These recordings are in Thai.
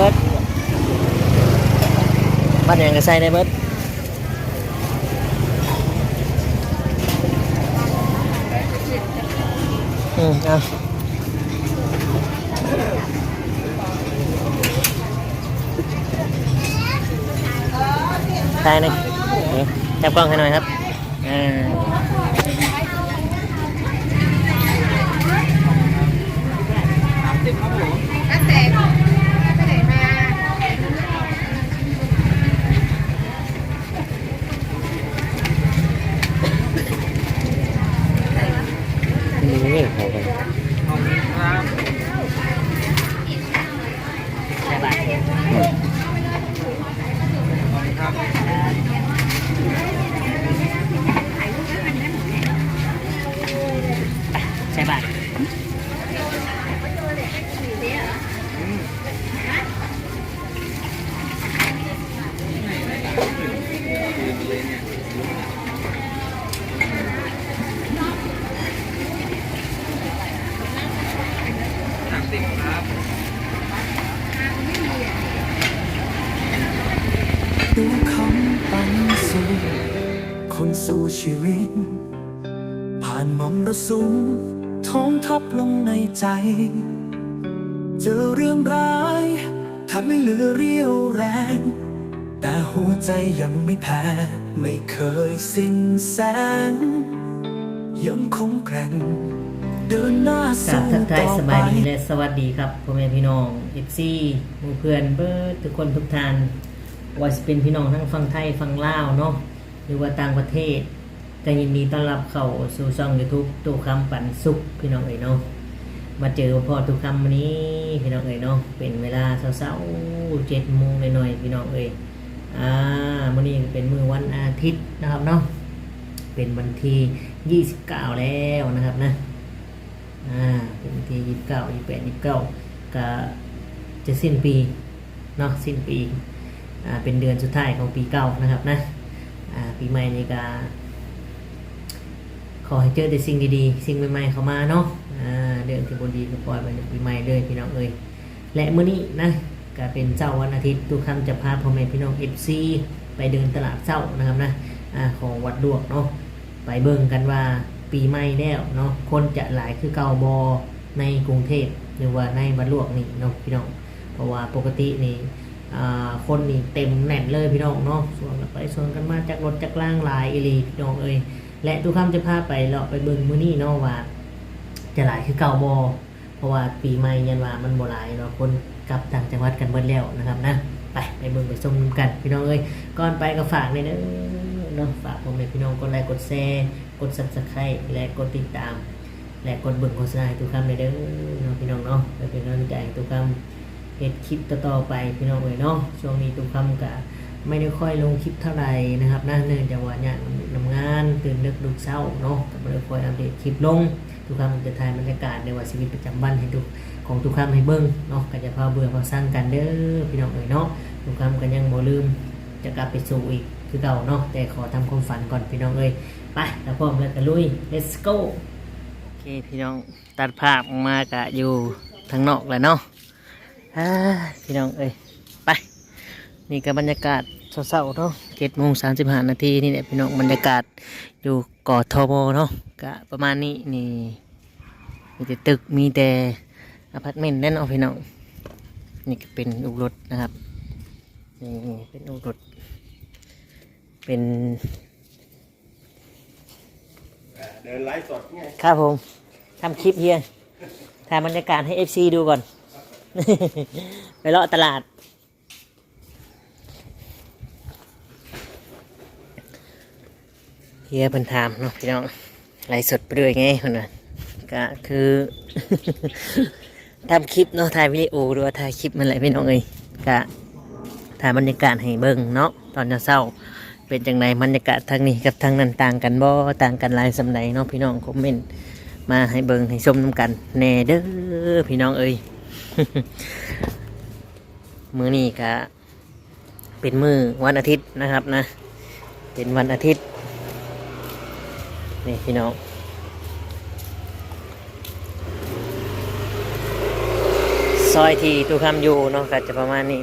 บิดบ้านหยังก็ใส่ได้เบิดอืมเอาใช่นี่นี่จับกล้องให้หน่อยครับอ่า สู่ชีวิต ผ่านมมระสุมท้องทับลงในใจ เจอเรื่องร้ายทำให้เหลือเรี่ยวแรง แต่หัวใจยังไม่แพ้ ไม่เคยสิ้นแสง ยังคงแกร่งเดินหน้ากราบสู้ทักทายสบายดีและสวัสดีครับพ่อแม่พี่น้องเอฟซีหมู่เพื่อนเบิร์ดทุกคนทุกท่านว่าจะเป็นพี่น้องทั้งฝั่งไทยฝั่งลาวเนาะ รือว่าต่างประเทศก็ยินดีต้อนรับเข้าสู่ช่องยูทูบตู้คำปันสุขพี่น้องเอ๋ยเนาะมาเจอพ่อทุกคำวันนี้พี่น้องเอ๋ยเนาะเป็นเวลาเช้าๆเจ็ดโมงหน่อยๆพี่น้องเอ๋ยอ่าวันนี้เป็นมือวันอาทิตย์นะครับเนาะเป็นวันที่ 29 แล้วนะครับนะอ่าเป็นวันที่ยี่สิบเก้ายี่สิบแปดยี่สิบเก้าก็จะสิ้นปีเนาะสิ้นปีอ่าเป็นเดือนสุดท้ายของปีเก่านะครับนะ ปีใหม่นี่ก็ขอให้เจอแต่สิ่งดีๆ สิ่งใหม่ๆเข้ามาเนาะเดือนที่บดีก็ปล่อยไปในปีใหม่เลยพี่น้องเอ้ยและมื้อนี้นะก็เป็นเจ้าวันอาทิตย์ทุกคำจะพาพ่อแม่พี่น้องเอฟซีไปเดินตลาดเจ้านะครับนะอของวัดดวกเนาะไปเบิ่งกันว่าปีใหม่แล้วเนาะคนจะหลายคือเก่าบอในกรุงเทพหรือว่าในวัดหลวงนี่เนาะพี่น้องเพราะว่าปกตินี่ คนนี่เต็มแน่นเลยพี่น้องเนาะส่วนไปส่วนกันมาจากรถจากล่างลายอีลีพี่น้องเอ้ยและทุกคำจะพาไปเลาะไปเบิ่งมื้อนี้เนาะว่า จะหลายคือเก่าบอเพราะว่าปีใหม่ยันว่ามันบ่หลายเนาะคนกลับต่างจังหวัดกันเบิดแล้วนะครับนะไปไปเบิ่งไปชมกันพี่น้องเอ้ยก่อนไปก็ฝากเลยเด้อเนาะฝากผมเป็นพี่น้องกดไลค์กดแชร์กด subscribe และกดติดตาม และกดเบิ่งโฆษณาทุกคำเลยเด้อเนาะพี่น้องเนาะไปเป็นกำลังใจทุกคำ เฮ็ดคลิปต่อๆไปพี่น้องเอ้ยเนาะช่วงนี้ทุกคำก็ไม่ได้ค่อยลงคลิปเท่าไหร่นะครับนะเนื่องจากว่าเนี่ยทำงานตื่นดึกดึกเช้าเนาะก็ไม่ได้ค่อยอัปเดตคลิปลงทุกคำจะถ่ายบรรยากาศในว่าชีวิตประจำวันให้ทุกของทุกคำให้เบิ่งเนาะก็จะพาเบื่อพาสร้างกันเด้อพี่น้องเอ้ยเนาะทุกคำก็ยังบ่ลืมจะกลับไปสู่อีกคือเก่าเนาะแต่ขอทำความฝันก่อนพี่น้องเอ้ยไปแล้วพร้อมแล้วก็ลุย let's go โอเคพี่น้องตัดภาพออกมากะอยู่ทางนอกแล้วเนาะ พี่น้องเอ้ยไป นี่ก็บรรยากาศเศร้าๆเนาะเจ็ดโมงสามสิบห้านาทีนี่แหละพี่น้องบรรยากาศอยู่กอทบเนาะกะประมาณนี้นี่มีแต่ตึกมีแต่อพาร์ตเมนต์นั่นเอาะพี่น้องนี่ก็เป็นอุรถนะครับนี่เป็นอุรถเป็นเดินไลฟ์สดไงครับผมทำคลิปเฮียถ่ายบรรยากาศให้ FC ดูก่อน ไปเลาะตลาด เฮียเป็นถามเนาะพี่น้องไลฟ์สดไปด้วยไงคนน่ะก็คือทำคลิปเนาะถ่ายวิดีโอหรือว่าถ่ายคลิปมันอะไรพี่น้องเอ้ยก็ถ่ายบรรยากาศให้เบิ่งเนาะตอนเช้าเป็นจังไดบรรยากาศทางนี้กับทางนั้นต่างกันบ่ต่างกันหลายสำใดเนาะพี่น้องคอมเมนต์มาให้เบิ่งให้ชมน้ำกันแน่เด้อพี่น้องเอ้ย มือนี้กะเป็นมือวันอาทิตย์นะครับนะ เป็นวันอาทิตย์ นี่พี่น้องซอยที่ตูคำอยู่เนาะก็จะประมาณนี้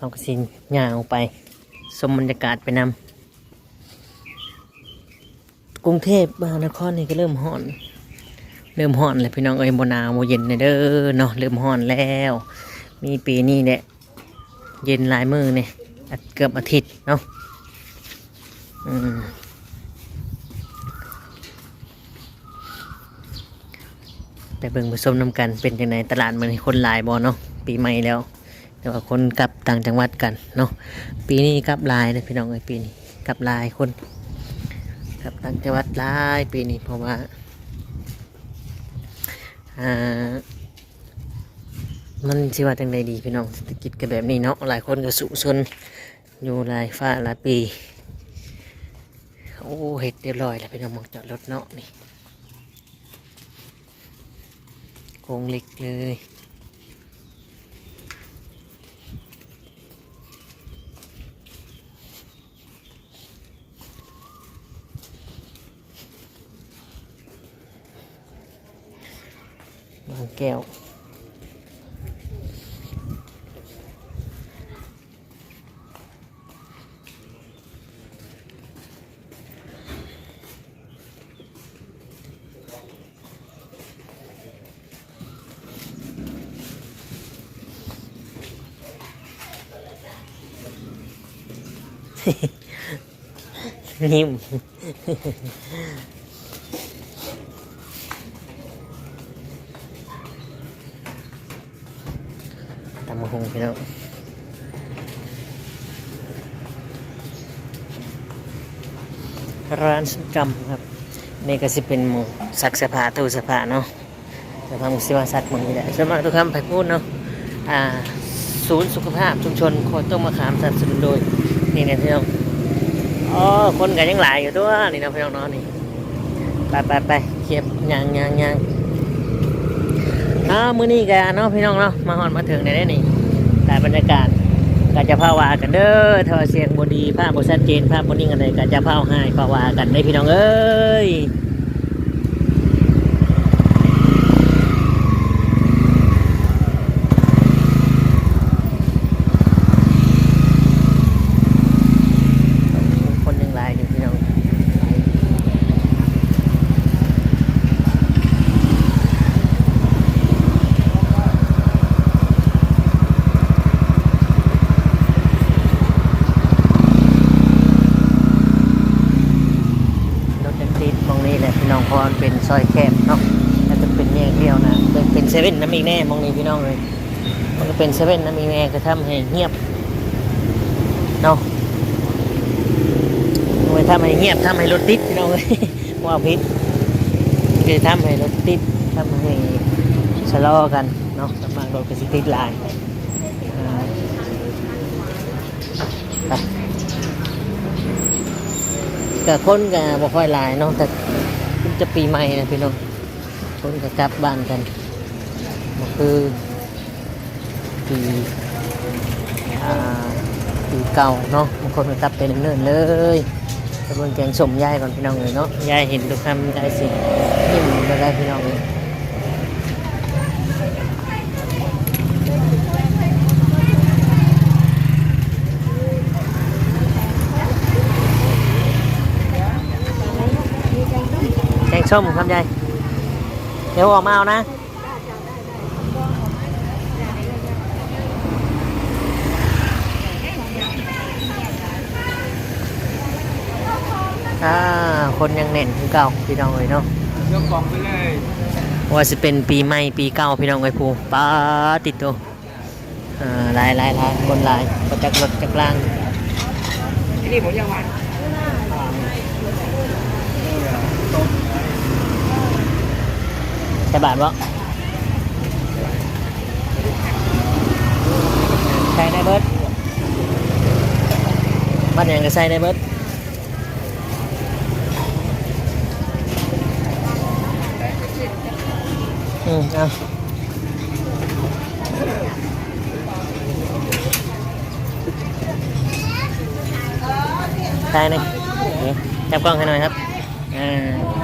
เอากระสินย่างออกไปสมบรรยากาศไปนำกรุงเทพมหานครนี่ก็เริ่มห่อน เริ่มห่อนแล้วพี่น้องเอ้ยโมหนาวโมเย็นเลยเด้อเนาะเริ่มห่อนแล้ว มีปีนี้เนี่ยเย็นลายมือเนี่ยเกือบอาทิตย์เนาะไปเบิ่งผสมน้ำกันเป็นยังไงตลาดมันคนลายบ่เนาะปีใหม่แล้ว แต่ว่าคนกลับต่างจังหวัดกันเนาะปีนี้กลับลายเลยพี่น้องเอ้ยปีนี้กลับลายคนกลับต่างจังหวัดลายปีนี้เพราะว่าอ่ามันสิว่าจังใดดีพี่น้องเศรษฐกิจก็แบบนี้เนาะหลายคนก็สุชนอยู่หลายฟ้าหลายปีโอ้เห็ดเรียบร้อยแล้วพี่น้องมองจอดรถเนาะนี่โครงเหล็กเลย บางแก้ว นิ่ม มะฮงพี่น้องร้านสุกรรมครับนี่ก็สิเป็นหมูซักสื้อผ้าตู้สื้อผ้าเนาะแต่พามุสิวาซักหมึงนี่แหละส่วนมากทุกคำไปพูดเนาะอ่าศูนย์สุขภาพชุมชนโคต้มมะขามสนับสนุนโดยนี่เนี่ยพี่น้องอ๋อคนกันยังหลายอยู่ตัวนี่นะพี่น้องเนาะนี่ไปไปไปเขียบยางยางยางอ้าวมื้อนี้กันเนาะพี่น้องเนาะมาฮอนมาถึงในได้นี่ ถ่ายบรรยากาศกาจะพาวากันเด้อทอเสียงบดีภาพบชัดเจนภาพบนิ่งอะไรกาจะพาวให้พาวากันได้พี่น้องเอ้ยคนยังหลายอยู่พี่น้อง รถยังติดมองนี้แหละพี่น้องเพราะมันเป็นซอยแคบเนาะแล้วจะเป็นแยกเดียวนะเป็นเป็นเซเว่นน้ำ อีกแน่มองนี้พี่น้องเลยมันก็เป็นเซเว่นน้ำอีแน่ก็ทำให้เงียบเนาะมันทำให้เงียบทำให้รถติดพี่น้องเลยว่าพิษคือทำให้รถติดทำให้ชะลอกันเนาะสมากรถก็สิติดลายอ่าไปกับคนกับบ่ค่อยลายเนาะแต่จะปีใหม่นะพี่น้องคนก็กลับบ้านกัน คือปีอ่าปีเก่าเนาะบางคนก็กลับไปเนิ่นๆเลยตะบนแกงสมยายก่อนพี่น้องเลยเนาะยายเห็นทุกคำยายสิยิ้มมาได้พี่น้องเลยแกงส้มครับยายเดี๋ยวออกมาเอานะ อ่าคนยังเน่นคือเก่าพี่น้องเลยเนาะยกกล่องไปเลยว่าจะเป็นปีใหม่ปีเก่าพี่น้องไอ้ภูป้าติดตัวอ่าหลายหลายหลายคนหลายก็จักรถจักรล่างที่นี่ผมยังหวานใช่บาทบ่ใส่ได้เบิดบ้านยังก็ใส่ได้เบิด ใช่ไหมจับกล้องให้หน่อยครับอ่า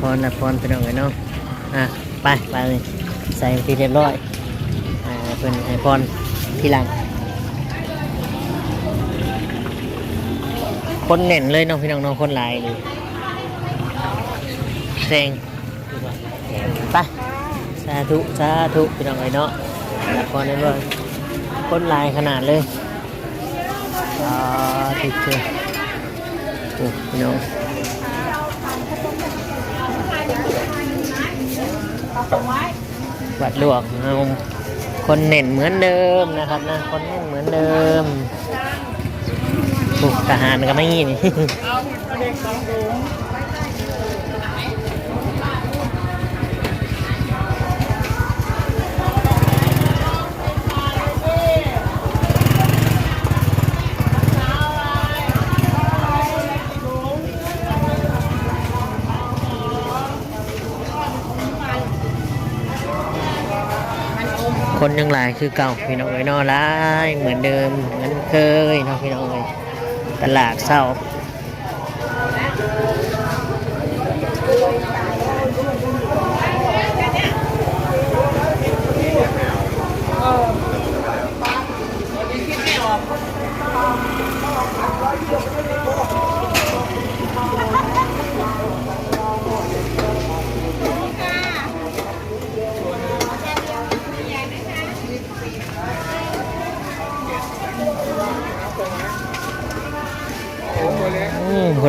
พรรับพรไปหน่อยเนาะอะไปไปเลยใส่ทีเรียบร้อยอ่าเป็นไอพรทีหลัง คนเน่นเลยเน้องพี่น้องเน้องคนหลายเลยเซงไปสาธุสาธุพี่น้องเลยเนาะรับพรได้เลยคนหลายขนาดเลยอ่าติดเชื้อโอ้พี่น้อง วัดหลวงเอาคนเน่นเหมือนเดิมนะครับนะคนเน่นเหมือนเดิมถูกทหารก็ไม่งี้นี่ คนยังหลายคือเก่าพี่น้องเอ้ยนอร้ายเหมือนเดิมเหมือนเคยเนาะพี่น้องเอ้ยตลาดเศร้า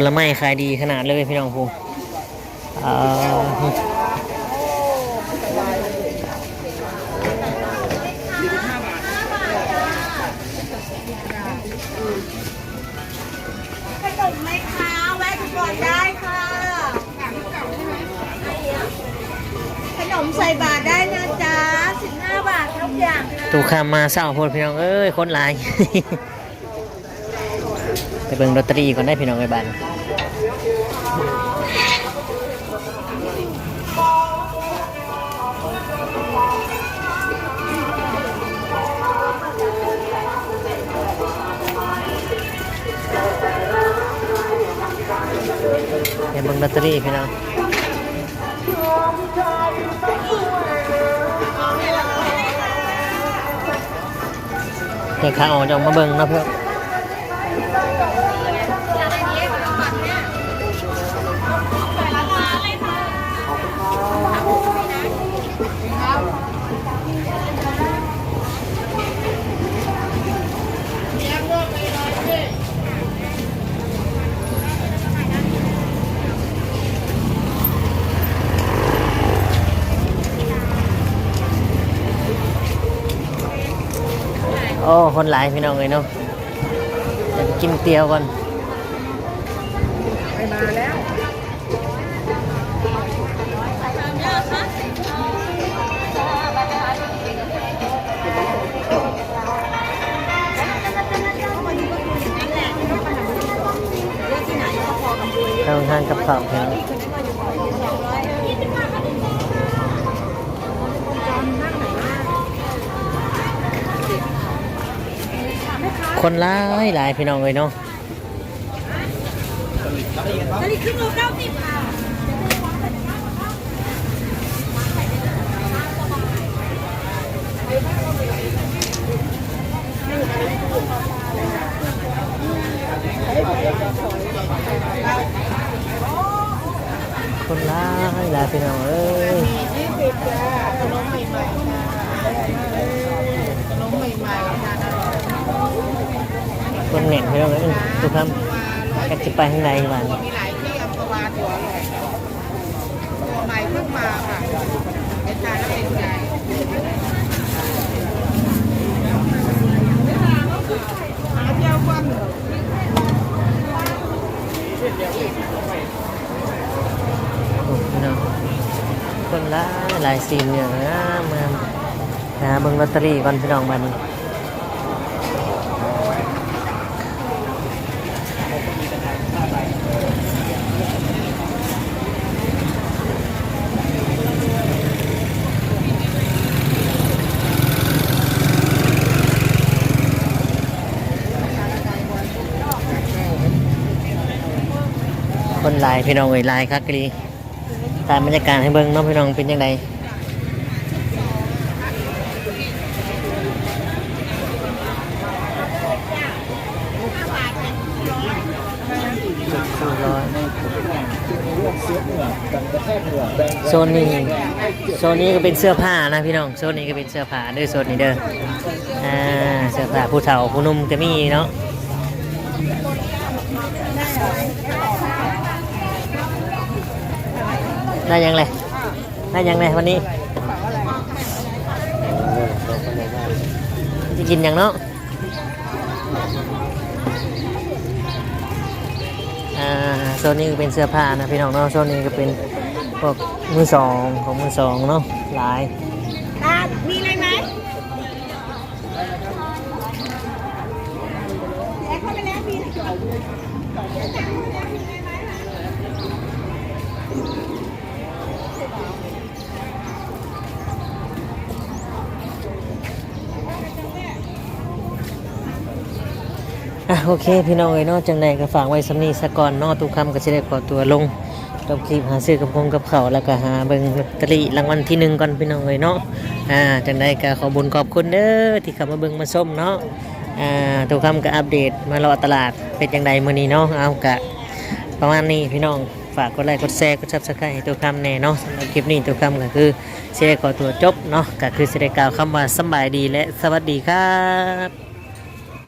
ลไม้ขายดีขนาดเลยพี่น้องภูมิอ่าขนมใส่บาทได้นะจ๊ะ15 บาททุกอย่างค่ะตูคำมาเศร้าโพดพี่น้องเอ้ยคนหลาย ไปเบิ่งลอตเตอรี่ก่อนได้พี่น้องไอ้บ้านไปเบิ่งลอตเตอรี่พี่น้องเด็กข้าวจะมาเบิ่งนะเพื่อน อ้คนหลายพี่น้องเลยเนาะกินเตียวก่อน คนหลายหลายพี่น้องเลยเนาะตึ้นเก้าสิบคนหลายหลายพี่น้องเอ้ยขนมใหม่ๆขนมใหม่ๆจ้า คนเหน็นเพี่องเอ้ยทุกคำกันจะไปข้างในวันมีหลายที่อัมพวาตัวเลยตัวใหม่เพิ่งมาค่ะเป็นทานแล้วเป็นใหาเที่ยคนลายหลายสีเหนืองามงามนะเบิ่งลอตเตอรี่ก่อนพี่น้องบัดนี้ คนหลายพี่น้องเอ้ยลายคักกะลีตามบรรยากาศให้เบิ่งเน้องพี่น้องเป็นยังไงโซนนี้โซนนี้ก็เป็นเสื้อผ้านะพี่น้องโซนนี้ก็เป็นเสื้อผ้าด้อโซนนี้เด้ออ่าเสื้อผ้าผู้เฒ่าผู้นุ่มก็มีเนาะ ได้ยังเลยได้ยังเลยวันนี้จะกินยังเนาะอ่าโซนนี้ก็เป็นเสื้อผ้านะพี่น้องเนาะโซนนี้ก็เป็นพวกมือสองของมือสองเนาะหลาย อะโอเค พี่น้องเอ้ยเนาะจังใดก็ฝากไว้สำนีสะก่อนเนาะทุกคำก็จะได้ขอตัวลงจบคลิปหาซื้อกับพงกับเขาแล้วก็หาเบิ่งลอตเตอรี่รางวัลที่หนึ่งก่อนพี่น้องเอ้ยเนาะอ่าจังใดก็ขอบุญขอบคุณเด้อที่เข้ามาเบิ่งมาส้มเนาะอ่าทุกคำก็อัปเดตมารอตลาดเป็นจังใดมื้อนี้เนาะเอากะประมาณนี้พี่น้องฝากกดไลค์กดแชร์กดซับสไครต์ให้ตัวคำแน่เนาะสำหรับคลิปนี้ตัวคำก็คือสิญขอตัวจบเนาะก็คือสิได้กล่าวคำว่าสบายดีและสวัสดีครับ